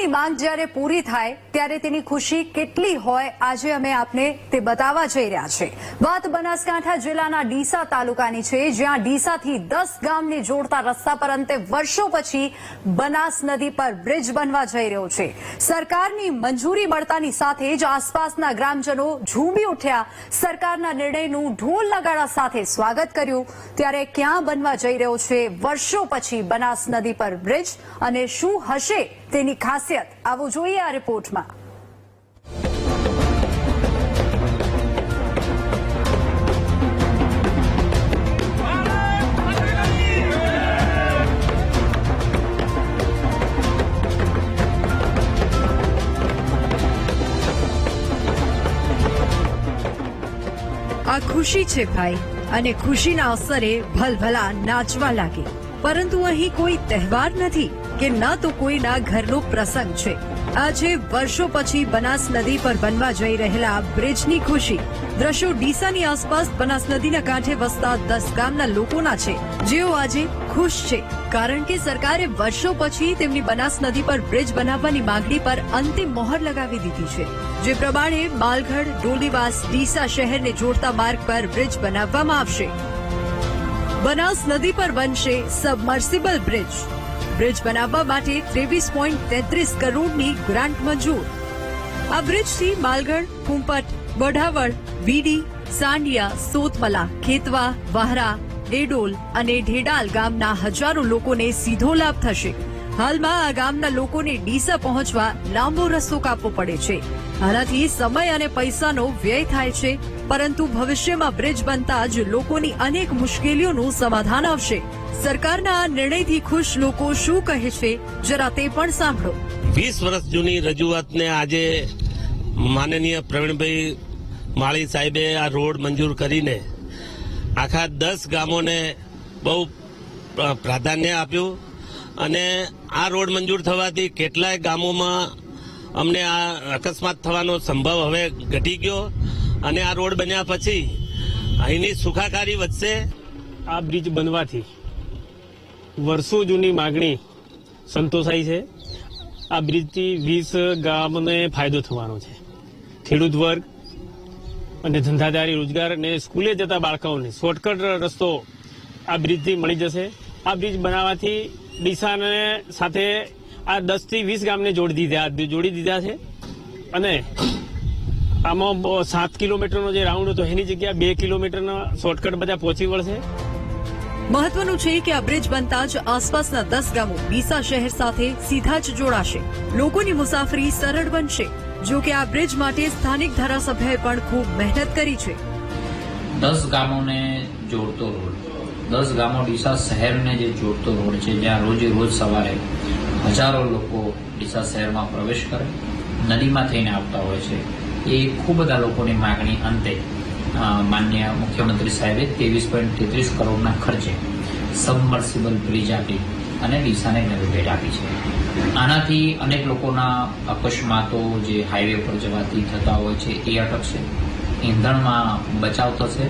લોકોની માંગ જ્યારે પૂરી થાય, ત્યારે તેની ખુશી કેટલી હોય આજે અમે આપને તે બતાવવા જઈ રહ્યા છે. વાત બનાસકાંઠા જિલ્લાના ડીસા તાલુકાની છે, જ્યાં ડીસાથી દસ ગામને જોડતા રસ્તા પર અંતે વર્ષો પછી બનાસ નદી પર બ્રિજ બનવા જઈ રહ્યો છે. સરકારની મંજૂરી મળતાની સાથે જ આસપાસના ગ્રામજનો ઝૂમી ઉઠ્યા. સરકારના નિર્ણયનું ઢોલ નગાડા સાથે સ્વાગત કર્યું. ત્યારે ક્યાં બનવા જઈ રહ્યો છે, વર્ષો પછી બનાસ નદી પર બ્રિજ અને શું હશે તેની ખાસિયત આવું જોઈએ આ રિપોર્ટમાં. આ ખુશી છે ભાઈ, અને ખુશીના અવસરે ભલભલા નાચવા લાગે. પરંતુ અહીં કોઈ તહેવાર નથી. કે ના તો કોઈના ઘરનો પ્રસંગ છે. આજે વર્ષો પછી બનાસ નદી પર બનવા જઈ રહેલા બ્રિજની ખુશી. દ્રશ્યો ડીસાની આસપાસ બનાસ નદીના કાંઠે વસતા દસ ગામના લોકોના છે. જેઓ આજે ખુશ છે. કારણ કે સરકારે વર્ષો પછી તેમની બનાસ નદી પર બ્રિજ બનાવવાની માંગણી પર અંતિમ મોહર લગાવી દીધી છે. જે પ્રમાણે માલગઢ ડોલીવાસ, ડીસા શહેરને જોડતા માર્ગ પર બ્રિજ બનાવવામાં આવશે. બનાસ નદી પર બનશે સબમર્સિબલ બ્રિજ. બ્રિજ બનાવવા માટે ત્રેવીસ પોઈન્ટ તેત્રીસ કરોડની ગ્રાન્ટ મંજૂર. આ બ્રિજથી માલગઢ કુંપટ બઢાવળ વીડી, સાંડિયા, સોતમલા, ખેતવા, વાહરા ડેડોલ અને ઢેડાલ ગામના હજારો લોકોને સીધો લાભ થશે. હાલમાં આ ગામના લોકોને ડીસા પહોંચવા લાંબો રસ્તો કાપવો પડે છે. આનાથી સમય અને પૈસાનો વ્યય થાય છે. પરંતુ ભવિષ્યમાં બ્રિજ બનતા જ લોકોની અનેક મુશ્કેલીઓનું સમાધાન આવશે. સરકારના આ નિર્ણયથી ખુશ લોકો શું કહે છે? જરા તે પણ સાંભળો. વીસ વર્ષ જૂની રજૂઆતને આજે માનનીય પ્રવીણભાઈ માળી સાહેબે આ રોડ મંજૂર કરીને આખા દસ ગામોને બહુ પ્રાધાન્ય આપ્યું અને આ રોડ મંજૂર થવાથી કેટલાય ગામોમાં અમને આ અકસ્માત થવાનો સંભવ હવે ઘટી ગયો. અને આ રોડ બન્યા પછી અહીંની સુખાકારી વધશે. આ બ્રિજ બનવાથી વર્ષો જૂની માગણી સંતોષાઈ છે. આ બ્રિજથી વીસ ગામને ફાયદો થવાનો છે. ખેડૂત વર્ગ અને ધંધાદારી રોજગાર અને સ્કૂલે જતા બાળકોને શોર્ટકટ રસ્તો આ બ્રિજથી મળી જશે. આ બ્રિજ બનાવવાથી ડીસાને સાથે આ દસથી વીસ ગામને જોડી દીધા જોડી દીધા છે. અને આમાં સાત કિલોમીટરનો જે રાઉન્ડ હતો એની જગ્યા બે કિલોમીટરના શોર્ટકટ બધા પહોંચી વળશે. મહત્વનું છે કે આ બ્રિજ બનતા જ આસપાસના દસ ગામો ડીસા શહેર સાથે સીધા જ જોડાશે. લોકોની મુસાફરી સરળ બનશે જો કે આ બ્રિજ માટે સ્થાનિક ધારાસભ્યએ પણ ખૂબ મહેનત કરી છે. દસ ગામોને જોડતો રોડ. દસ ગામો ડીસા શહેરને જે જોડતો રોડ છે જ્યાં રોજે રોજ સવારે હજારો લોકો ડીસા શહેરમાં પ્રવેશ કરે નદીમાં થઈને આવતા હોય છે. એ ખૂબ બધા લોકોની માગણી અંતે માન્ય મુખ્યમંત્રી સાહેબે ત્રેવીસ પોઈન્ટ તેત્રીસ કરોડના ખર્ચે સબમર્સિબલ બ્રિજ આપી અને ડીસાને નવી ભેટ આપી છે. આનાથી અનેક લોકોના અકસ્માતો જે હાઈવે પર જવાથી થતા હોય છે એ અટકશે ઈંધણમાં બચાવ થશે,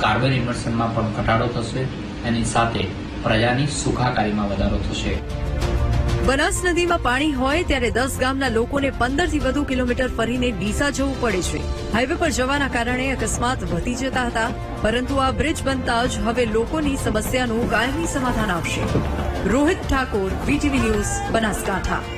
કાર્બન ઇમિશનમાં પણ ઘટાડો થશે, એની સાથે પ્રજાની સુખાકારીમાં વધારો થશે. બનાસ નદીમાં પાણી હોય ત્યારે દસ ગામના લોકોને પંદરથી વધુ કિલોમીટર ફરીને ડીસા જવું પડે છે. હાઈવે પર જવાના કારણે અકસ્માત વધી જતા હતા, પરંતુ આ બ્રિજ બનતા જ હવે લોકોની સમસ્યાનું કાયમી સમાધાન આવશે. Rohit Thakor, VTV news Banaskantha.